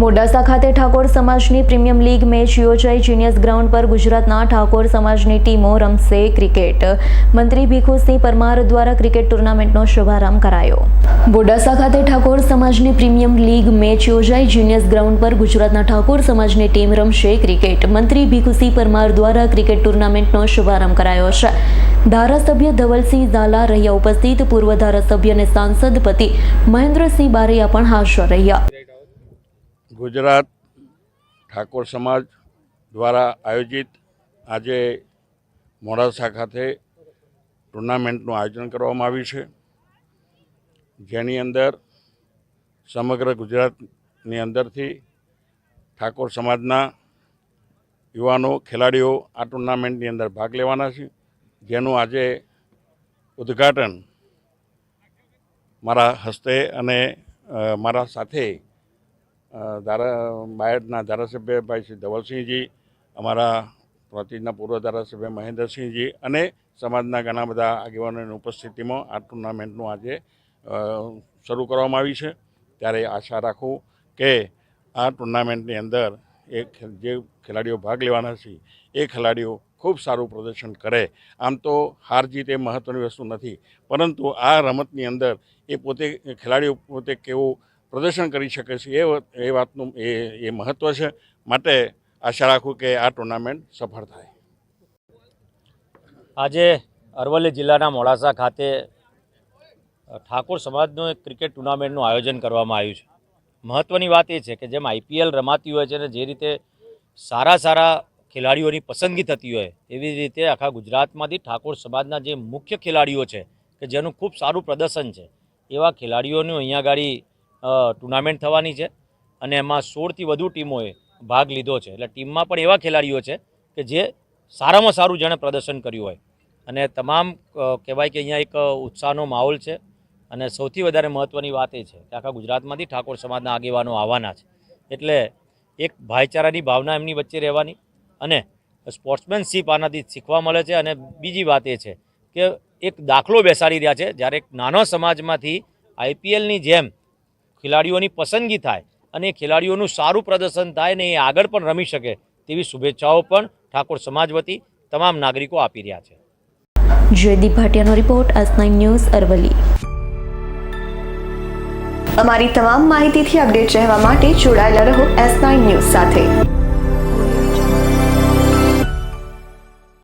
મોડાસા ખાતે ઠાકોર સમાજની premium league match યોજાઈ. જીનિયસ ગ્રાઉન્ડ પર ગુજરાતના ઠાકોર સમાજની ટીમો રમશે ક્રિકેટ. મંત્રી ભીખુસિંહ પરમાર દ્વારા ક્રિકેટ ટુર્નામેન્ટનો શુભારંભ કરાયો. મોડાસા ખાતે ઠાકોર સમાજની પ્રીમિયમ લીગ મેચ યોજાઈ. જીનિયસ ગ્રાઉન્ડ પર ગુજરાતના ઠાકોર સમાજની ટીમ રમશે ક્રિકેટ. મંત્રી ભીખુસિંહ પરમાર દ્વારા ક્રિકેટ ટુર્નામેન્ટનો શુભારંભ કરાયો છે. ધારાસભ્ય ધવલસિંહ ઝાલા રહ્યા ઉપસ્થિત. પૂર્વ ધારાસભ્ય અને સાંસદ પતિ મહેન્દ્રસિંહ બારૈયા પણ હાજર રહ્યા. ગુજરાત ઠાકોર સમાજ દ્વારા આયોજિત આજે મોડાસા ખાતે ટુર્નામેન્ટનું આયોજન કરવામાં આવ્યું છે. જેની અંદર સમગ્ર ગુજરાતની અંદરથી ઠાકોર સમાજના યુવાનો, ખેલાડીઓ આ ટુર્નામેન્ટની અંદર ભાગ લેવાના છે. જેનું આજે ઉદ્ઘાટન મારા હસ્તે અને મારા સાથે ધારા, બાયડના ધારાસભ્ય ભાઈ શ્રી ધવલસિંહજી, અમારા પ્રાંતિજના પૂર્વ ધારાસભ્ય મહેન્દ્રસિંહજી અને સમાજના ઘણા બધા આગેવાનોની ઉપસ્થિતિમાં આ ટુર્નામેન્ટનું આજે શરૂ કરવામાં આવી છે. ત્યારે આશા રાખું કે આ ટુર્નામેન્ટની અંદર એ જે ખેલાડીઓ ભાગ લેવાના છે, એ ખેલાડીઓ ખૂબ સારું પ્રદર્શન કરે. આમ તો હાર જીત એ મહત્ત્વની વસ્તુ નથી, પરંતુ આ રમતની અંદર એ પોતે, ખેલાડીઓ પોતે કેવું પ્રદર્શન કરી શકે છે. એ એ વાતનું એ એ મહત્ત્વ છે. માટે આશા રાખું કે આ ટુર્નામેન્ટ સફળ થાય. આજે અરવલ્લી જિલ્લાના મોડાસા ખાતે ઠાકોર સમાજનું એક ક્રિકેટ ટુર્નામેન્ટનું આયોજન કરવામાં આવ્યું છે. મહત્ત્વની વાત એ છે કે જેમ આઈપીએલ રમાતી હોય છે અને જે રીતે સારા સારા ખેલાડીઓની પસંદગી થતી હોય, એવી રીતે આખા ગુજરાતમાંથી ઠાકોર સમાજના જે મુખ્ય ખેલાડીઓ છે, કે જેનું ખૂબ સારું પ્રદર્શન છે, એવા ખેલાડીઓનું અહીંયા ગાડી ટુર્નામેન્ટ થવાની છે અને એમાં સોળથી વધુ ટીમોએ ભાગ લીધો છે. એટલે ટીમમાં પણ એવા ખેલાડીઓ છે કે જે સારામાં સારું જેણે પ્રદર્શન કર્યું હોય. અને તમામ કહેવાય કે અહીંયા એક ઉત્સાહનો માહોલ છે અને સૌથી વધારે મહત્ત્વની વાત એ છે કે આખા ગુજરાતમાંથી ઠાકોર સમાજના આગેવાનો આવવાના છે. એટલે એક ભાઈચારાની ભાવના એમની વચ્ચે રહેવાની અને સ્પોર્ટ્સમેનશીપ આનાથી શીખવા મળે છે અને બીજી વાત એ છે કે એક દાખલો બેસાડી રહ્યા છે. જ્યારે એક નાનો સમાજમાંથી આઈપીએલની જેમ ખેલાડીઓની પસંદગી થાય અને ખેલાડીઓનું સારું પ્રદર્શન થાય ને એ આગળ પણ રમી શકે તેવી શુભેચ્છાઓ પણ ઠાકોર સમાજ વતી તમામ નાગરિકો આપી રહ્યા છે. Jaydeep ભાટિયાનો report S nine news Aravalli અમારી તમામ માહિતીથી અપડેટ રહેવા માટે જોડાયેલા રહો એસ નાઇન ન્યૂઝ સાથે.